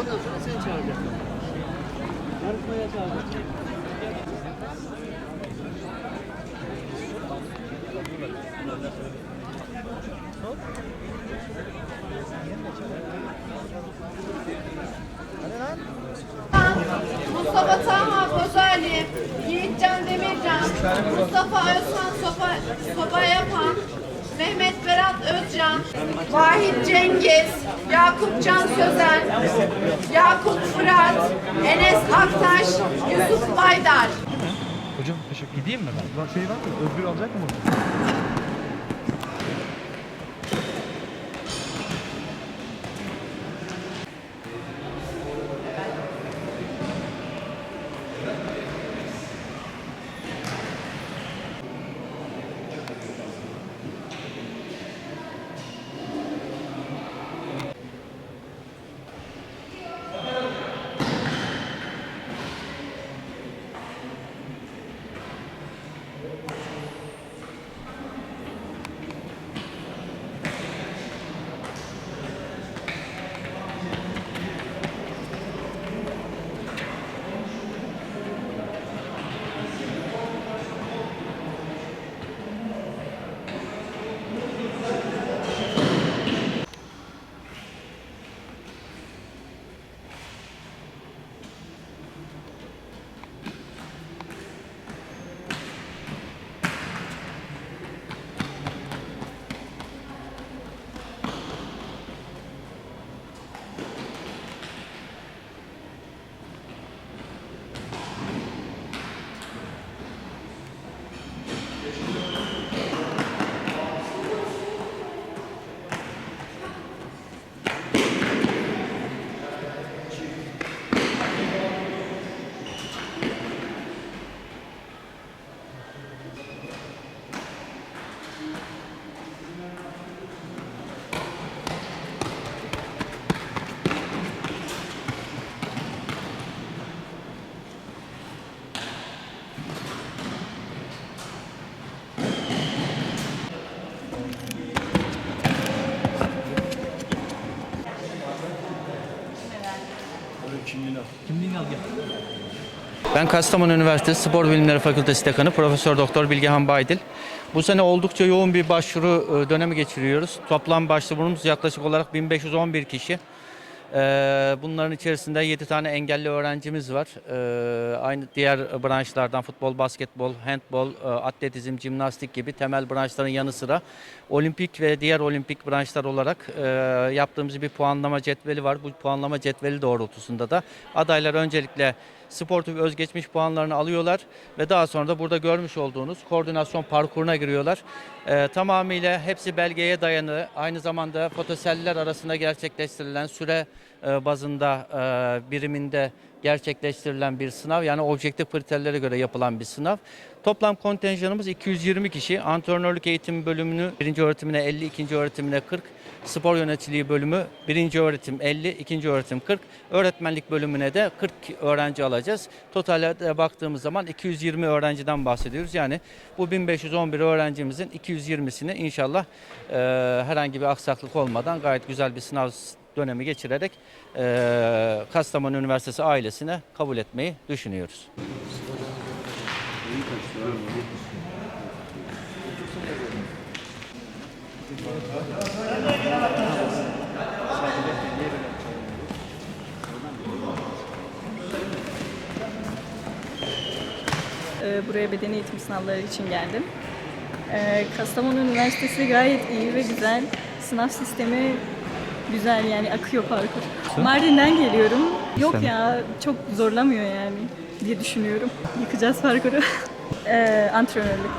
Ondan sonra seni çağıracak. Yarışmaya çağıracak. Mustafa Taha Kozali, Yiğitcan Demircan, Mustafa Özhan Sopa, Sopa Yapan, Mehmet Berat Özcan, Vahit Cengiz, Yakup Can Sözen, Yakup Fırat, Enes Aktaş, Yusuf Baydar. Hocam teşekkür Gideyim mi ben? Şey var mı? Özgür alacak mı bunu? Kimliğini al gel. Ben Kastamonu Üniversitesi Spor Bilimleri Fakültesi Dekanı Profesör Doktor Bilgehan Baydil. Bu sene oldukça yoğun bir başvuru e, dönemi geçiriyoruz. Toplam başvurumuz yaklaşık olarak 1511 kişi. Ee, Bunların içerisinde 7 tane engelli öğrencimiz var. Ee, Aynı diğer branşlardan futbol, basketbol, handbol, e, atletizm, jimnastik gibi temel branşların yanı sıra olimpik ve diğer olimpik branşlar olarak e, yaptığımız bir puanlama cetveli var. Bu puanlama cetveli doğrultusunda da adaylar öncelikle sportif özgeçmiş puanlarını alıyorlar ve daha sonra da burada görmüş olduğunuz koordinasyon parkuruna giriyorlar. Ee, tamamıyla hepsi belgeye dayanı, aynı zamanda fotoseller arasında gerçekleştirilen süre e, bazında e, biriminde gerçekleştirilen bir sınav. Yani objektif kriterlere göre yapılan bir sınav. Toplam kontenjanımız 220 kişi. Antrenörlük eğitim bölümünü birinci öğretimine 50, ikinci öğretimine 40. Spor yöneticiliği bölümü birinci öğretim 50, ikinci öğretim 40. Öğretmenlik bölümüne de 40 öğrenci alacağız. Totale baktığımız zaman 220 öğrenciden bahsediyoruz. Yani bu 1511 öğrencimizin 220'sini inşallah e, herhangi bir aksaklık olmadan gayet güzel bir sınav dönemi geçirerek e, Kastamonu Üniversitesi ailesine kabul etmeyi düşünüyoruz. Buraya beden eğitim sınavları için geldim. Kastamonu Üniversitesi gayet iyi ve güzel. Sınav sistemi güzel yani akıyor parkur. Mardin'den geliyorum. Yok ya çok zorlamıyor yani diye düşünüyorum. Yıkacağız parkuru. ee, antrenörlük.